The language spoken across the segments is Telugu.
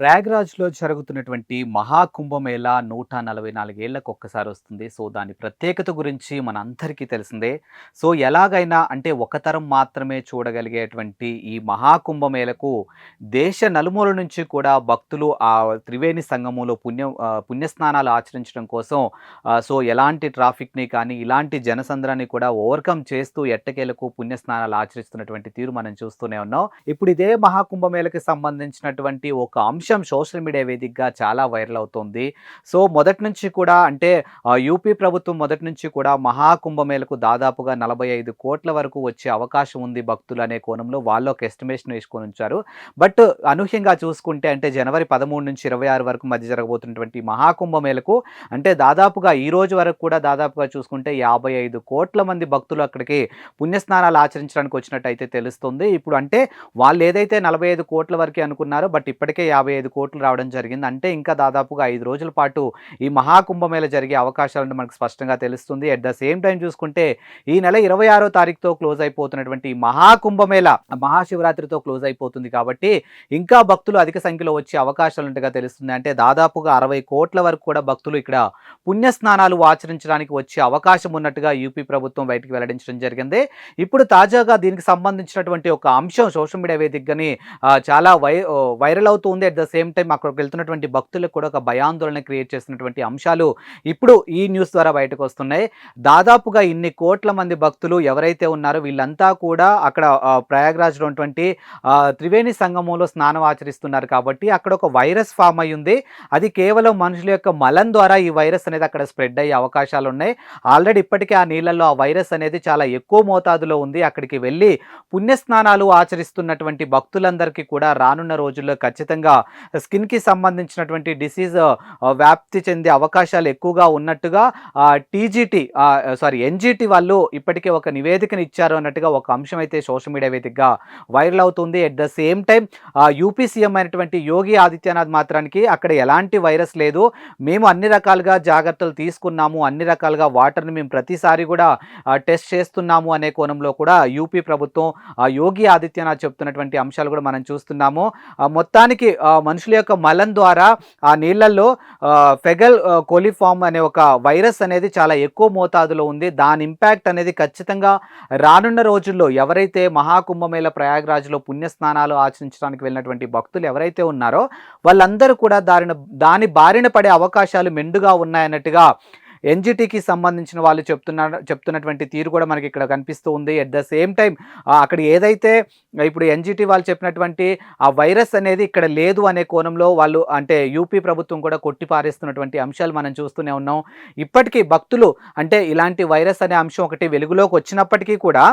ప్రయాగ్రాజ్లో జరుగుతున్నటువంటి మహాకుంభమేళ నూట నలభై నాలుగేళ్ళకు ఒక్కసారి వస్తుంది. సో దాని ప్రత్యేకత గురించి మన అందరికీ తెలిసిందే. సో ఎలాగైనా అంటే ఒక తరం మాత్రమే చూడగలిగేటువంటి ఈ మహాకుంభమేళకు దేశ నలుమూల నుంచి కూడా భక్తులు ఆ త్రివేణి సంగమంలో పుణ్య పుణ్యస్నానాలు ఆచరించడం కోసం సో ఎలాంటి ట్రాఫిక్ని కానీ ఇలాంటి జనసంద్రాన్ని కూడా ఓవర్కమ్ చేస్తూ ఎట్టకేలకు పుణ్యస్నానాలు ఆచరిస్తున్నటువంటి తీరు మనం చూస్తూనే ఉన్నాం. ఇప్పుడు ఇదే మహాకుంభమేళకి సంబంధించినటువంటి ఒక అంశం సోషల్ మీడియా వేదికగా చాలా వైరల్ అవుతుంది. సో మొదటి నుంచి కూడా అంటే యూపీ ప్రభుత్వం మొదటి నుంచి కూడా మహాకుంభమేళకు దాదాపుగా నలభై ఐదు కోట్ల వరకు వచ్చే అవకాశం ఉంది భక్తులు అనే కోణంలో వాళ్ళు ఒక ఎస్టిమేషన్ వేసుకొని ఉంచారు. బట్ అనూహ్యంగా చూసుకుంటే అంటే జనవరి పదమూడు నుంచి ఇరవై ఆరు వరకు మధ్య జరగబోతున్నటువంటి మహాకుంభమేళకు అంటే దాదాపుగా ఈ రోజు వరకు కూడా దాదాపుగా చూసుకుంటే యాభై ఐదు కోట్ల మంది భక్తులు అక్కడికి పుణ్యస్నానాలు ఆచరించడానికి వచ్చినట్టయితే తెలుస్తుంది. ఇప్పుడు అంటే వాళ్ళు ఏదైతే నలభై ఐదు కోట్ల వరకు అనుకున్నారో బట్ ఇప్పటికే యాభై ఐదు కోట్లు రావడం జరిగింది. అంటే ఇంకా దాదాపుగా ఐదు రోజుల పాటు ఈ మహాకుంభమేళ జరిగే అవకాశాలను మనకు స్పష్టంగా తెలుస్తుంది. అట్ ద సేమ్ టైం చూసుకుంటే ఈ నెల ఇరవై ఆరో తారీఖుతో క్లోజ్ అయిపోతున్నటువంటి మహాకుంభమేళ మహాశివరాత్రితో క్లోజ్ అయిపోతుంది కాబట్టి ఇంకా భక్తులు అధిక సంఖ్యలో వచ్చే అవకాశాలు ఉండగా తెలుస్తుంది. అంటే దాదాపుగా అరవై కోట్ల వరకు కూడా భక్తులు ఇక్కడ పుణ్యస్నానాలు ఆచరించడానికి వచ్చే అవకాశం ఉన్నట్టుగా యూపీ ప్రభుత్వం బయటికి వెల్లడించడం జరిగింది. ఇప్పుడు తాజాగా దీనికి సంబంధించినటువంటి ఒక అంశం సోషల్ మీడియా వేదికగానే చాలా వై వైరల్ అవుతుంది అట్ ద సేమ్ టైం అక్కడికి వెళ్తున్నటువంటి భక్తులకు కూడా ఒక భయాందోళన క్రియేట్ చేసినటువంటి అంశాలు ఇప్పుడు ఈ న్యూస్ ద్వారా బయటకు వస్తున్నాయి. దాదాపుగా ఇన్ని కోట్ల మంది భక్తులు ఎవరైతే ఉన్నారో వీళ్ళంతా కూడా అక్కడ ప్రయాగ్రాజ్లో ఉన్నటువంటి త్రివేణి సంగమంలో స్నానం ఆచరిస్తున్నారు కాబట్టి అక్కడ ఒక వైరస్ ఫామ్ అయి ఉంది అది కేవలం మనుషుల యొక్క మలం ద్వారా ఈ వైరస్ అనేది అక్కడ స్ప్రెడ్ అయ్యే అవకాశాలు ఉన్నాయి. ఆల్రెడీ ఇప్పటికే ఆ నీళ్ళల్లో ఆ వైరస్ అనేది చాలా ఎక్కువ మోతాదులో ఉంది. అక్కడికి వెళ్ళి పుణ్యస్నానాలు ఆచరిస్తున్నటువంటి భక్తులందరికీ కూడా రానున్న రోజుల్లో ఖచ్చితంగా స్కిన్కి సంబంధించినటువంటి డిసీజ్ వ్యాప్తి చెందే అవకాశాలు ఎక్కువగా ఉన్నట్టుగా టీజీటీ సారీ ఎన్జీటీ వాళ్ళు ఇప్పటికే ఒక నివేదికను ఇచ్చారు అన్నట్టుగా ఒక అంశం అయితే సోషల్ మీడియా వేదికగా వైరల్ అవుతుంది. At the same time UP CM అయినటువంటి యోగి ఆదిత్యనాథ్ మాత్రానికి అక్కడ ఎలాంటి వైరస్ లేదు. మేము అన్ని రకాలుగా జాగ్రత్తలు తీసుకున్నాము. అన్ని రకాలుగా వాటర్ని మేము ప్రతిసారి కూడా టెస్ట్ చేస్తున్నాము అనే కోణంలో కూడా యూపీ ప్రభుత్వం ఆ, యోగి ఆదిత్యనాథ్ చెప్తున్నటువంటి అంశాలు కూడా మనం చూస్తున్నాము. మొత్తానికి మనుషుల యొక్క మలం ద్వారా ఆ నీళ్ళల్లో ఫెగల్ కోలిఫామ్ అనే ఒక వైరస్ అనేది చాలా ఎక్కువ మోతాదులో ఉంది. దాని ఇంపాక్ట్ అనేది ఖచ్చితంగా రానున్న రోజుల్లో ఎవరైతే మహాకుంభమేళ ప్రయాగరాజ్లో పుణ్యస్నానాలు ఆచరించడానికి వెళ్ళినటువంటి భక్తులు ఎవరైతే ఉన్నారో వాళ్ళందరూ కూడా దారిన దాని బారిన పడే అవకాశాలు మెండుగా ఉన్నాయన్నట్టుగా ఎన్జిటికి సంబంధించిన వాళ్ళు చెప్తున్న చెప్తున్నటువంటి తీరు కూడా మనకి ఇక్కడ కనిపిస్తూ ఉంది. ఎట్ ద సేమ్ టైం అక్కడ ఏదైతే ఇప్పుడు ఎన్జిటి వాళ్ళు చెప్పినటువంటి ఆ వైరస్ అనేది ఇక్కడ లేదు అనే కోణంలో వాళ్ళు అంటే యూపీ ప్రభుత్వం కూడా కొట్టిపారేస్తున్నటువంటి అంశాలు మనం చూస్తూనే ఉన్నాం. ఇప్పటికీ భక్తులు అంటే ఇలాంటి వైరస్ అనే అంశం ఒకటి వెలుగులోకి వచ్చినప్పటికీ కూడా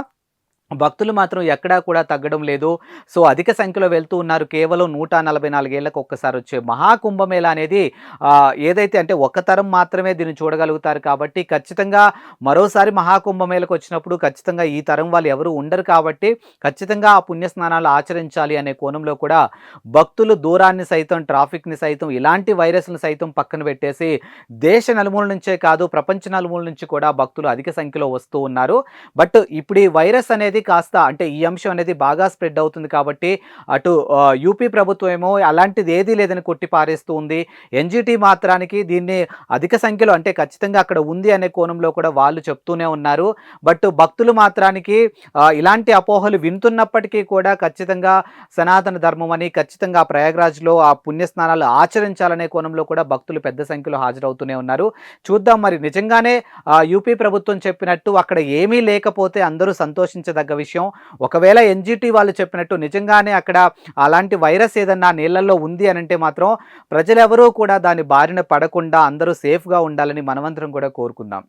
భక్తులు మాత్రం ఎక్కడా కూడా తగ్గడం లేదు. సో అధిక సంఖ్యలో వెళ్తూ ఉన్నారు. కేవలం నూట నలభై నాలుగేళ్ళకు ఒక్కసారి వచ్చే మహాకుంభమేళ అనేది ఏదైతే అంటే ఒక తరం మాత్రమే దీన్ని చూడగలుగుతారు కాబట్టి ఖచ్చితంగా మరోసారి మహాకుంభమేళకు వచ్చినప్పుడు ఖచ్చితంగా ఈ తరం వాళ్ళు ఎవరు ఉండరు కాబట్టి ఖచ్చితంగా ఆ పుణ్యస్నానాలు ఆచరించాలి అనే కోణంలో కూడా భక్తులు దూరాన్ని సైతం ట్రాఫిక్ని సైతం ఇలాంటి వైరస్ని సైతం పక్కన పెట్టేసి దేశ నలుమూల నుంచే కాదు ప్రపంచ నలుమూల నుంచి కూడా భక్తులు అధిక సంఖ్యలో వస్తూ ఉన్నారు. బట్ ఇప్పుడు ఈ వైరస్ అనేది కాస్త అంటే ఈ అంశం అనేది బాగా స్ప్రెడ్ అవుతుంది కాబట్టి అటు యూపీ ప్రభుత్వం ఏమో అలాంటిది ఏదీ లేదని కొట్టి పారేస్తూ ఉంది. ఎన్జిటి మాత్రానికి దీన్ని అధిక సంఖ్యలో అంటే ఖచ్చితంగా అక్కడ ఉంది అనే కోణంలో కూడా వాళ్ళు చెప్తూనే ఉన్నారు. బట్ భక్తులు మాత్రానికి ఇలాంటి అపోహలు వింటున్నప్పటికీ కూడా ఖచ్చితంగా సనాతన ధర్మం అని ఖచ్చితంగా ప్రయాగ్రాజ్లో ఆ పుణ్యస్నానాలు ఆచరించాలనే కోణంలో కూడా భక్తులు పెద్ద సంఖ్యలో హాజరవుతూనే ఉన్నారు. చూద్దాం మరి. నిజంగానే యూపీ ప్రభుత్వం చెప్పినట్టు అక్కడ ఏమీ లేకపోతే అందరూ సంతోషించదగ్గ విషయం. ఒకవేళ ఎన్జిటి వాళ్ళు చెప్పినట్టు నిజంగానే అక్కడ అలాంటి వైరస్ ఏదన్నా నీళ్ళల్లో ఉంది అని అంటే మాత్రం ప్రజలెవరూ కూడా దాని బారిన పడకుండా అందరూ సేఫ్గా ఉండాలని మనమంతరం కూడా కోరుకుందాం.